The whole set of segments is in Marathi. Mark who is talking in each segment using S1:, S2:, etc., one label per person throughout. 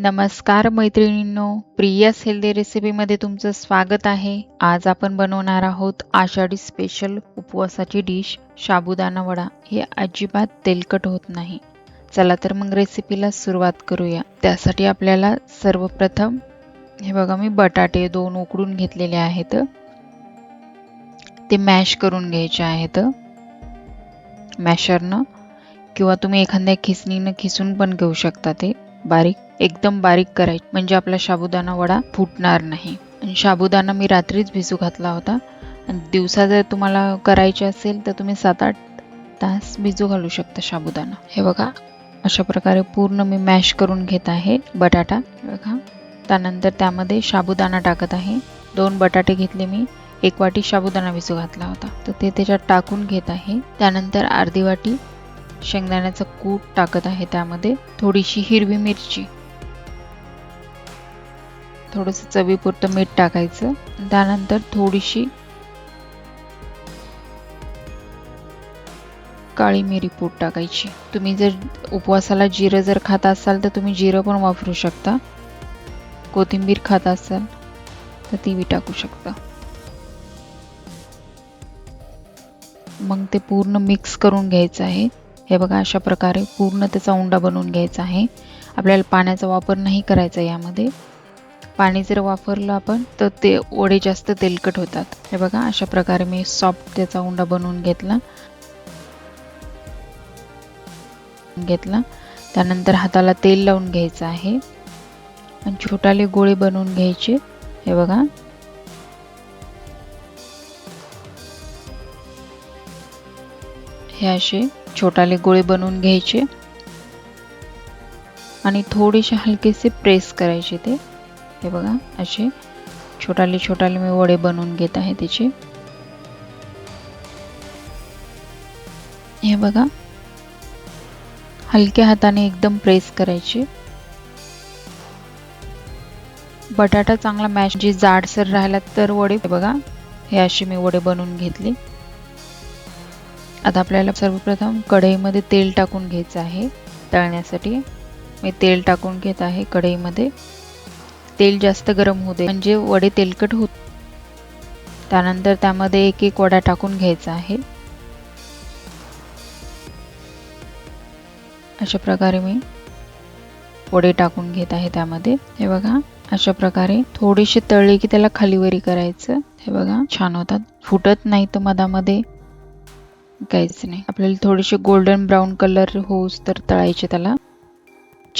S1: नमस्कार मैत्रिणींनो प्रियास हेल्दी रेसिपीमध्ये तुमचं स्वागत आहे. आज आपण बनवणार आहोत आषाढी स्पेशल उपवासाची डिश साबुदाणा वडा. हे अजिबात तेलकट होत नाही. चला तर मग रेसिपीला सुरुवात करूया. त्यासाठी आपल्याला सर्वप्रथम हे बघा मी बटाटे दोन उकडून घेतलेले आहेत. ते मॅश करून घ्यायचे आहेत. मॅशरनं किंवा तुम्ही एखाद्या खिसणीनं खिसून पण घेऊ शकता ते. बारीक एकदम बारीक करायची. म्हणजे आपला साबुदाणा वडा फुटणार नाही. आणि साबुदाणा मी रात्रीच भिजू घातला होता. आणि दिवसा जर तुम्हाला करायचे असेल तर तुम्ही सात आठ तास भिजू घालू शकता साबुदाणा हे बघा अशा प्रकारे पूर्ण मी मॅश करून घेत आहे बटाटा. बघा त्यानंतर त्यामध्ये साबुदाणा टाकत आहे. दोन बटाटे घेतले मी. एक वाटी साबुदाणा भिजू घातला होता. तर ते त्याच्यात टाकून घेत आहे. त्यानंतर अर्धी वाटी शेंगदाण्याचं कूट टाकत आहे त्यामध्ये. थोडीशी हिरवी मिरची. थोडंसं चवीपुरतं मीठ टाकायचं. त्यानंतर थोडीशी काळी मिरी पूड टाकायची. तुम्ही जर उपवासाला जिरं जर खात असाल तर तुम्ही जिरं पण वापरू शकता. कोथिंबीर खात असाल तर ती बी टाकू शकता. मग ते पूर्ण मिक्स करून घ्यायचं आहे. हे बघा अशा प्रकारे पूर्ण त्याचा उंडा बनवून घ्यायचा आहे. आपल्याला पाण्याचा वापर नाही करायचा यामध्ये. पाणी जर वापरलं आपण तर ते वडे जास्त तेलकट होतात. हे बघा अशा प्रकारे मी सॉफ्ट त्याचा उंडा बनवून घेतला. घेतला. त्यानंतर हाताला तेल लावून घ्यायचं आहे. आणि छोटाले गोळे बनवून घ्यायचे. हे बघा. हे असे छोटाले गोळे बनवून घ्यायचे. आणि थोडेसे हलकेसे प्रेस करायचे ते. हे बघा असे छोटाले छोटाले मी वडे बनवून घेत आहे त्याचे हे बघा. हलक्या हाताने एकदम प्रेस करायचे. बटाटा चांगला मॅश जे म्हणजे जाडसर राहिला तर वडे बघा. हे असे मी वडे बनवून घेतले. आता आपल्याला सर्वप्रथम कढईमध्ये तेल टाकून घ्यायचं आहे. तळण्यासाठी. मी तेल टाकून घेत आहे कढईमध्ये. तेल जास्त गरम होऊ दे. म्हणजे वडे तेलकट होत. त्यानंतर त्यामध्ये एक एक वडा टाकून घ्यायचा आहे. अशा प्रकारे मी वडे टाकून घेत आहे त्यामध्ये. हे बघा अशा प्रकारे. थोडेसे तळले की त्याला खालीवरी करायचं. हे बघा छान होतात. फुटत नाही तर मधामध्ये काहीच नाही. आपल्याला थोडेसे गोल्डन ब्राऊन कलर होऊस तर तळायचे त्याला.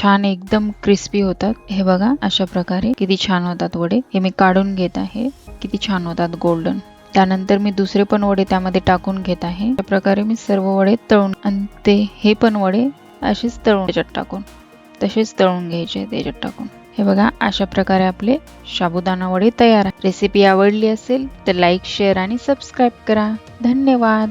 S1: छान एकदम क्रिस्पी होतात. हे बघा अशा प्रकारे किती छान होतात वडे. हे मी काढून घेत आहे. किती छान होतात गोल्डन त्यानंतर मी दुसरे पण वडे त्यामध्ये टाकून घेत आहे. अशा प्रकारे मी सर्व वडे तळून आणि ते हे पण वडे असेच तळून त्याच्यात टाकून. तसेच तळून घ्यायचे त्याच्यात टाकून. हे बघा अशा प्रकारे आपले साबुदाणा वडे तयार रेसिपी आवडली असेल तर लाईक शेअर आणि सबस्क्राईब करा. धन्यवाद.